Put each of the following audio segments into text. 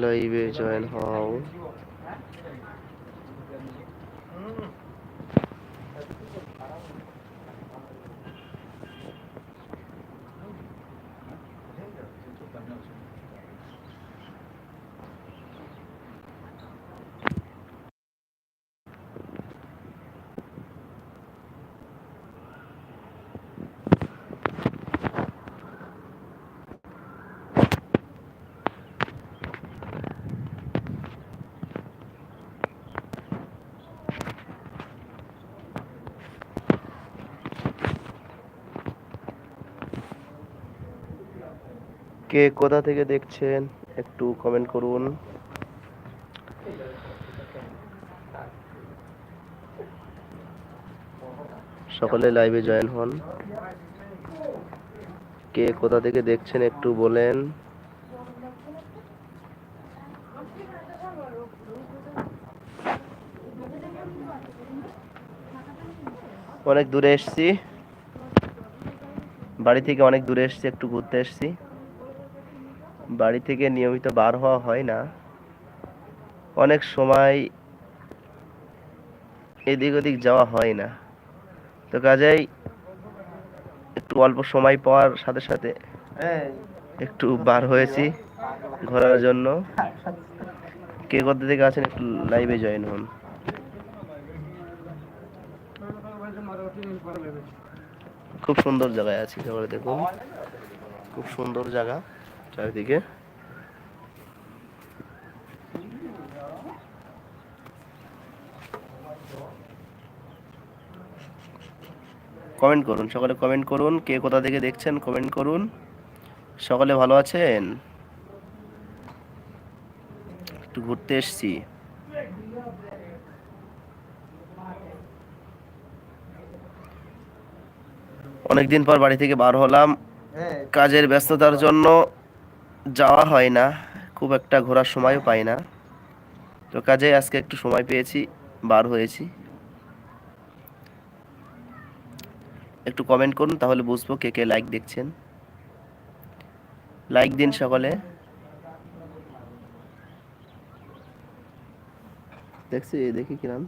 লাইভে জয়েন হও কে কোথা থেকে দেখছেন, একটু কমেন্ট করুন। সকলে লাইভে জয়েন হন। কে কোথা থেকে দেখছেন একটু বলেন। অনেক দূরে এসছি। বাড়ি থেকে অনেক দূরে এসছি, একটু ঘুরতে এসছি। বাড়ি থেকে নিয়মিত বার হওয়া হয় না। অনেক সময় এদিক ওদিক যাওয়া হয় না। তো কাজেই একটু অল্প সময় পাওয়ার সাথে সাথে একটু বার হয়েছি ঘোরার জন্য। কে কোথা থেকে আছেন একটু লাইভে জয়েন হন। খুব সুন্দর জায়গায় আছি দেখুন। খুব সুন্দর জায়গা। চারিদিকে। কমেন্ট করুন সকালে কমেন্ট করুন কে কোথা থেকে দেখছেন কমেন্ট করুন। সকালে ভালো আছেন? একটু ঘুরতে এসছি। অনেকদিন পর বাড়ি থেকে বার হলাম। কাজের ব্যস্ততার জন্য যাওয়া হয় না, খুব একটা ঘোরার সময়ও পাই না। তো কাজে আজকে একটু সময় পেয়েছি, বার হয়েছি। একটু কমেন্ট করুন, তাহলে বুঝব কে কে লাইক দেখছেন। লাইক দিন সকলে। দেখছি, দেখি কিরাম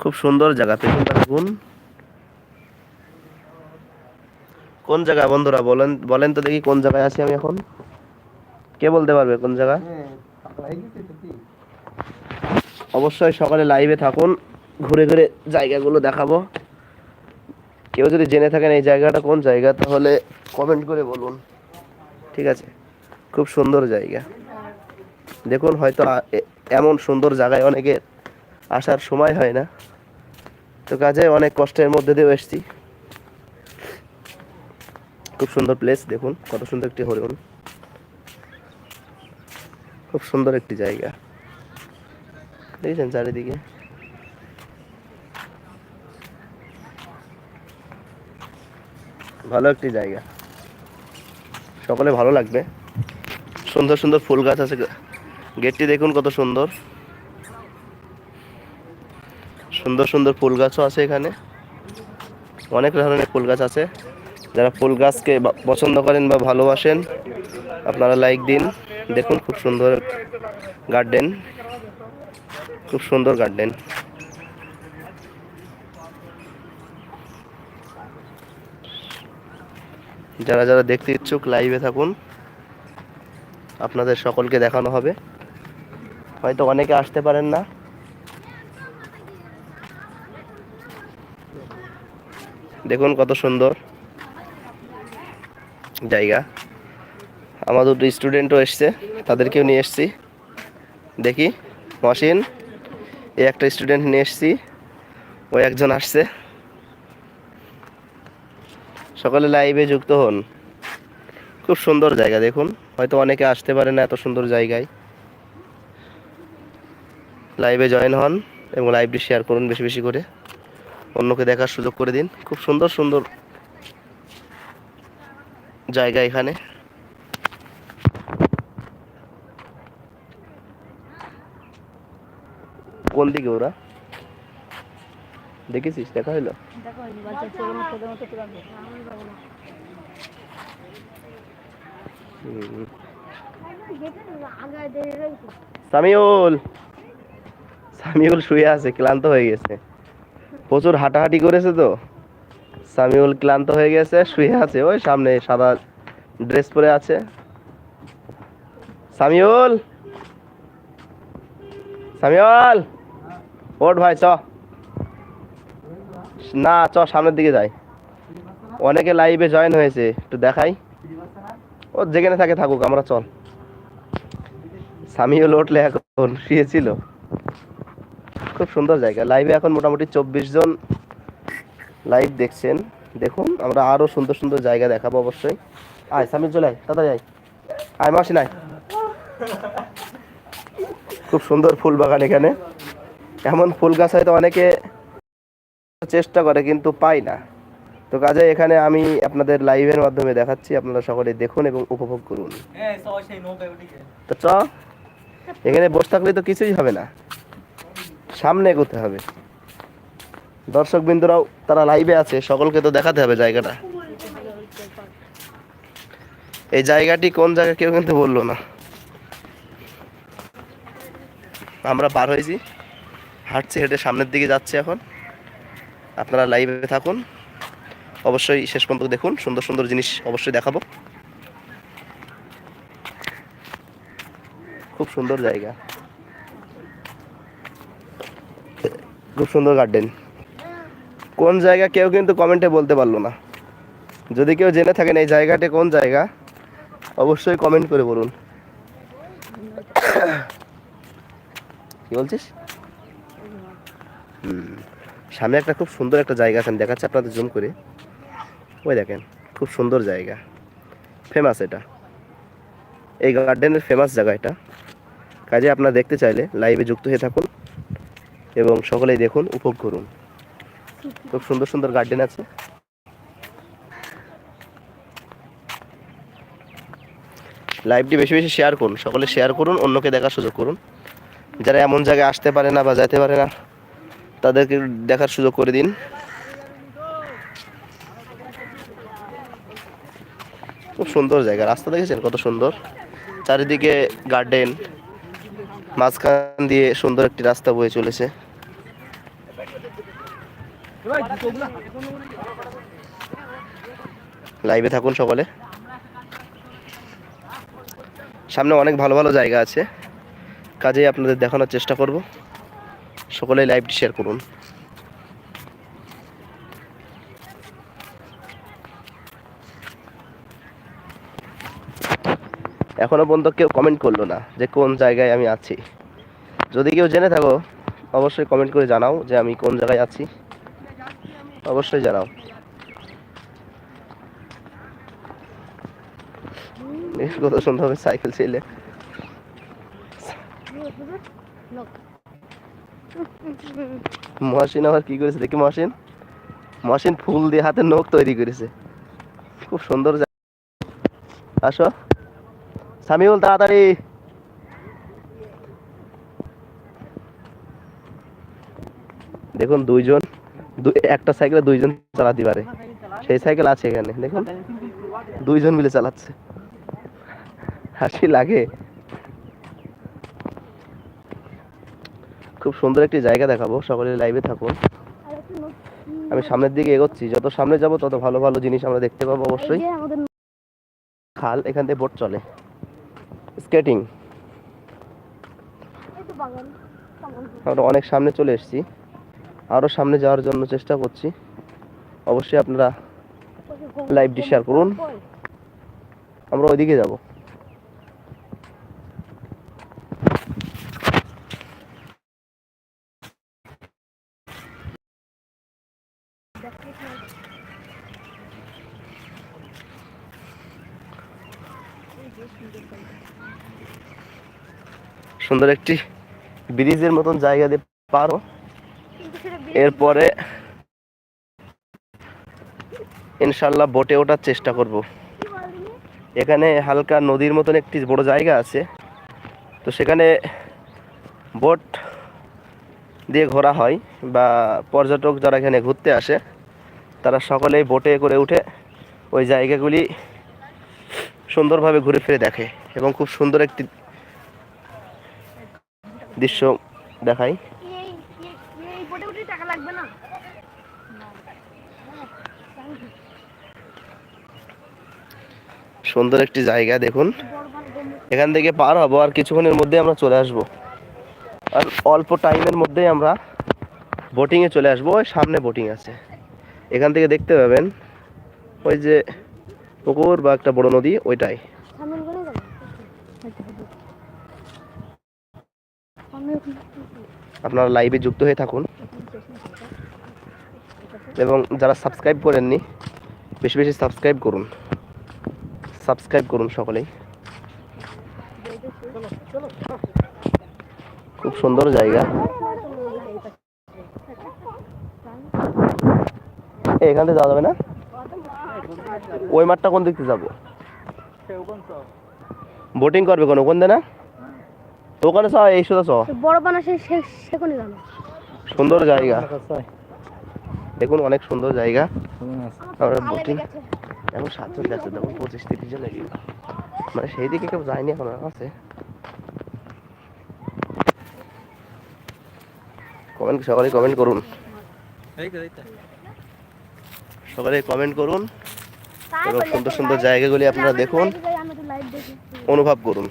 খুব সুন্দর জায়গা, পেছনটা দেখুন। কোন জায়গা বন্ধুরা বলেন বলেন তো দেখি কোন জায়গায় আছি আমি এখন। কে বলতে পারবে কোন জায়গা অবশ্যই সকালে লাইভে থাকুন, ঘুরে ঘুরে জায়গাগুলো দেখাবো। কেউ যদি জেনে থাকেন এই জায়গাটা কোন জায়গা, তাহলে কমেন্ট করে বলুন। ঠিক আছে? খুব সুন্দর জায়গা। দেখুন, হয়তো এমন সুন্দর জায়গায় অনেকে আসার সময় হয় না। তো কাজে অনেক কষ্টের মধ্যে দিয়েও এসছি। খুব সুন্দর প্লেস দেখুন, কত সুন্দর একটি হরিণ। খুব সুন্দর একটি জায়গা। দেখেছেন চারিদিকে? ভালো একটি জায়গা। সকলে ভালো লাগবে। সুন্দর সুন্দর ফুল গাছ আছে। গেটটি দেখুন কত সুন্দর। সুন্দর সুন্দর ফুল গাছও আছে এখানে। অনেক ধরনের ফুল গাছ আছে। যারা ফুল গাছকে পছন্দ করেন বা ভালোবাসেন, আপনারা লাইক দিন। দেখুন, খুব সুন্দর গার্ডেন খুব সুন্দর গার্ডেন যারা যারা দেখতে ইচ্ছুক লাইভে থাকুন। আপনাদের সকলকে দেখানো হবে। হয়তো অনেকে আসতে পারেন না। দেখুন কত সুন্দর। জায়গা। আমাদের দুটো স্টুডেন্টও এসছে, তাদেরকেও নিয়ে এসছি। দেখি, মশিন, এই একটা স্টুডেন্ট নিয়ে এসছি, ওই একজন আসছে। সকালে লাইভে যুক্ত হন। খুব সুন্দর জায়গা, দেখুন। হয়তো অনেকে আসতে পারে না এত সুন্দর জায়গায়। লাইভে জয়েন হন এবং লাইভটি শেয়ার করুন বেশি বেশি করে। অন্যকে দেখার সুযোগ করে দিন। খুব সুন্দর সুন্দর জায়গা এখানে। কোন দিকে ওরা? দেখেছিস? দেখা হইল। সামিউল! সামিউল শুয়ে আছে, ক্লান্ত হয়ে গেছে। প্রচুর হাঁটাহাঁটি করেছে তো? সামিউল ক্লান্ত হয়ে গেছে, শুয়ে আছে, ওই সামনে সাদা ড্রেস পরে আছে। সামিউল! সামিউল! ওঠ ভাই, চ। না, চ, সামনের দিকে যাই। অনেকে লাইভে জয়েন হয়েছে, একটু দেখাই। ও যেখানে থাকে থাকুক, আমরা চল। সামিউল উঠলে এখন শুয়েছিল। খুব সুন্দর জায়গা। লাইভে এখন মোটামুটি চব্বিশ জন লাইভ দেখছেন দেখুন আমরা আরও সুন্দর সুন্দর জায়গা দেখাবো অবশ্যই। আয় সামিল চলে আয় তাড়াতাড়ি আয়। আয় মাসি নাই খুব সুন্দর ফুল বাগান এখানে। এমন ফুল গাছ হয়তো অনেকে চেষ্টা করে কিন্তু পায় না। তো কাজে এখানে আমি আপনাদের লাইভের মাধ্যমে দেখাচ্ছি আপনারা সকলে দেখুন এবং উপভোগ করুন। হ্যাঁ তো চ এখানে বসে থাকলে তো কিছুই হবে না। সামনে এগোতে হবে। দর্শক বিন্দুরাও তারা লাইভে আছে, সকলকে তো দেখাতে হবে জায়গাটা। এই জায়গাটি কোন জায়গা কেউ কিন্তু বলল না। আমরা পার হয়েছি, হাঁটছি, হেঁটে সামনের দিকে যাচ্ছি এখন। আপনারা লাইভে থাকুন। অবশ্যই শেষ পর্যন্ত দেখুন, সুন্দর সুন্দর জিনিস অবশ্যই দেখাবো। খুব সুন্দর জায়গা। খুব সুন্দর গার্ডেন কোন জায়গা কেউ কিন্তু কমেন্টে বলতে পারল না। যদি কেউ জেনে থাকেন এই জায়গাটা কোন জায়গা, অবশ্যই কমেন্ট করে বলুন। কি বলছিস? সামনে একটা খুব সুন্দর একটা জায়গা আছে, আমি দেখাচ্ছি আপনাদের জুম করে। ওই দেখেন, খুব সুন্দর জায়গা। ফেমাস এটা। এই গার্ডেনের ফেমাস জায়গা এটা। কাজে আপনারা দেখতে চাইলে লাইভে যুক্ত হয়ে থাকুন এবং সকলেই দেখুন, উপভোগ করুন। খুব সুন্দর সুন্দর গার্ডেন আছে। লাইভটি বেশি বেশি শেয়ার করুন, সকলে শেয়ার করুন, অন্যকে দেখার সুযোগ করুন। যারা এমন জায়গায় আসতে পারে না বা যেতে পারে না, তাদেরকে দেখার সুযোগ করে দিন। খুব সুন্দর জায়গা, রাস্তা দেখেছেন কত সুন্দর? চারিদিকে গার্ডেন মাঝখান দিয়ে সুন্দর একটি রাস্তা বয়ে চলেছে। লাইভে থাকুন সকলে। সামনে অনেক ভালো ভালো জায়গা আছে। কাজেই আপনাদের দেখানোর চেষ্টা করব। সকলে লাইভটি শেয়ার করুন। এখনও পর্যন্ত কেউ কমেন্ট করল না যে কোন জায়গায় আমি আছি। যদি কেউ জেনে থাকো, অবশ্যই কমেন্ট করে জানাও যে আমি কোন জায়গায় আছি। অবশ্যই জানাও। কত সুন্দরভাবে সাইকেল ছিলে। মহাসিন আবার কি করেছে দেখি মহাসিন? মহাসিন ফুল দিয়ে হাতে নখ তৈরি করেছে। খুব সুন্দর। আসো। সামিউল, তাড়াতাড়ি। দেখুন দুইজন দুই একটা সাইকেলে দুইজন চালাতে পারে। সেই সাইকেল আছে এখানে, দেখুন। দুইজন মিলে চালাচ্ছে। হাসি লাগে। খুব সুন্দর একটি জায়গা দেখাবো, সকলে লাইভে থাকুন। আমি সামনের দিকে এগোচ্ছি, যত সামনে যাব, তত ভালো ভালো জিনিস আমরা দেখতে পাবো অবশ্যই। খাল, এখান থেকে বোট চলে। স্কেটিং। আমরা অনেক সামনে চলে এসেছি। আরও সামনে যাওয়ার জন্য চেষ্টা করছি। অবশ্যই আপনারা লাইভটি শেয়ার করুন। আমরা ওইদিকে যাব। সুন্দর একটি ব্রিজের মতন জায়গা দিয়ে পারো এরপরে ইনশাল্লাহ বোটে ওঠার চেষ্টা করব। এখানে হালকা নদীর মতন একটি বড় জায়গা আছে। তো সেখানে বোট দিয়ে ঘোরা হয় বা পর্যটক যারা এখানে ঘুরতে আসে, তারা সকলেই বোটে করে উঠে ওই জায়গাগুলি সুন্দরভাবে ঘুরে ফিরে দেখে এবং খুব সুন্দর একটি দৃশ্য দেখায় এই এই- এই বোটে উঠে টাকা লাগবে না সুন্দর একটি জায়গা, দেখুন। এখান থেকে পার হব আর কিছুক্ষণের মধ্যে আমরা চলে আসব। আর অল্প টাইমের মধ্যেই আমরা বোটিংয়ে চলে আসব। ওই সামনে বোটিং আছে। এখান থেকে দেখতে পাবেন ওই যে পুকুর বা একটা বড় নদী, ওইটাই। আপনারা লাইভে যুক্ত হয়ে থাকুন। এবং যারা সাবস্ক্রাইব করেননি, বেশি বেশি সাবস্ক্রাইব করুন। সাবস্ক্রাইব করুন সকলেই। খুব সুন্দর জায়গা। এখান থেকে যাওয়া যাবে না? ওই মাঠটা কোন দিক থেকে যাব? বোটিং করবে কোন? কোন না? ওখানে চ এই সোজা চ বড় বানা সেখানে সুন্দর জায়গা। দেখুন অনেক সুন্দর জায়গা। আমরা বোটিং এখন সাতজন যাচ্ছে তখন পঁচিশ তিরিশ জন এগিয়ে মানে সেই দিকে কেউ যায়নি এখন আছে? কমেন্ট সকালে কমেন্ট করুন। সকালে কমেন্ট করুন। এবং সুন্দর সুন্দর জায়গাগুলি আপনারা দেখুন। অনুভব করুন।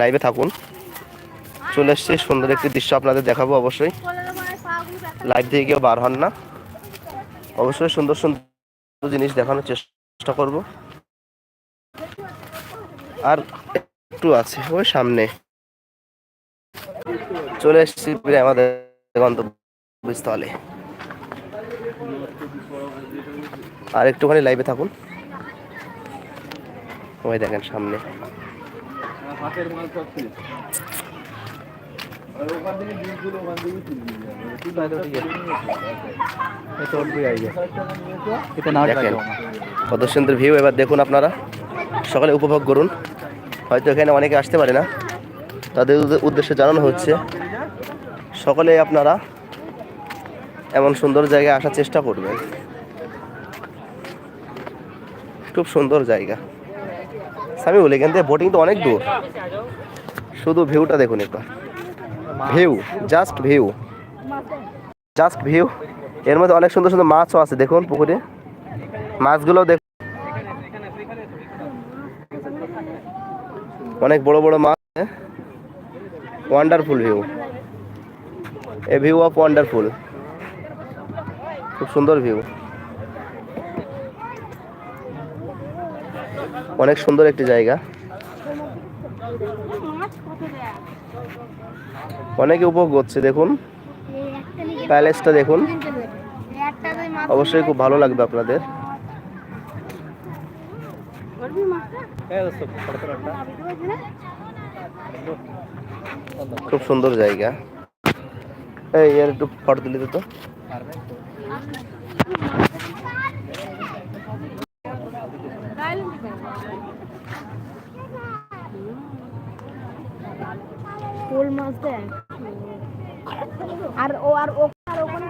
লাইভে থাকুন। চলে এসছে, সুন্দর একটি দৃশ্য আপনাদের দেখাবো অবশ্যই। লাইভ থেকে কেউ বার হন না। অবশ্যই সুন্দর সুন্দর জিনিস দেখানোর চেষ্টা করব। আর একটু আছে, ওই সামনে। চলে এসছি আমাদের গন্তব্যস্থলে। আর একটুখানি লাইভে থাকুন। ওই দেখেন সামনে। কত সুন্দর ভিউ এবার দেখুন আপনারা। সকালে উপভোগ করুন। হয়তো এখানে অনেকে আসতে পারে না। তাদের উদ্দেশ্যে জানানো হচ্ছে সকলে আপনারা এমন সুন্দর জায়গায় আসার চেষ্টা করবেন। খুব সুন্দর জায়গা। আমি বলি এখান থেকে বোটিং তো অনেক দূর। শুধু ভিউটা দেখুন একবার। View just view just view এর মধ্যে অনেক সুন্দর সুন্দর মাছও আছে, দেখুন পুকুরে। মাছগুলো দেখুন অনেক বড় বড় মাছ wonderful view a view of wonderful খুব সুন্দর ভিউ অনেক সুন্দর একটি জায়গা। অনেকে উপভোগ করছে, দেখুন। প্যালেসটা দেখুন। অবশ্যই খুব ভালো লাগবে আপনাদের। খুব সুন্দর জায়গা। এই, এর একটু ফটো তুলে দে তো শোল মাছ দেখ আর ও আর ও আর ওখানে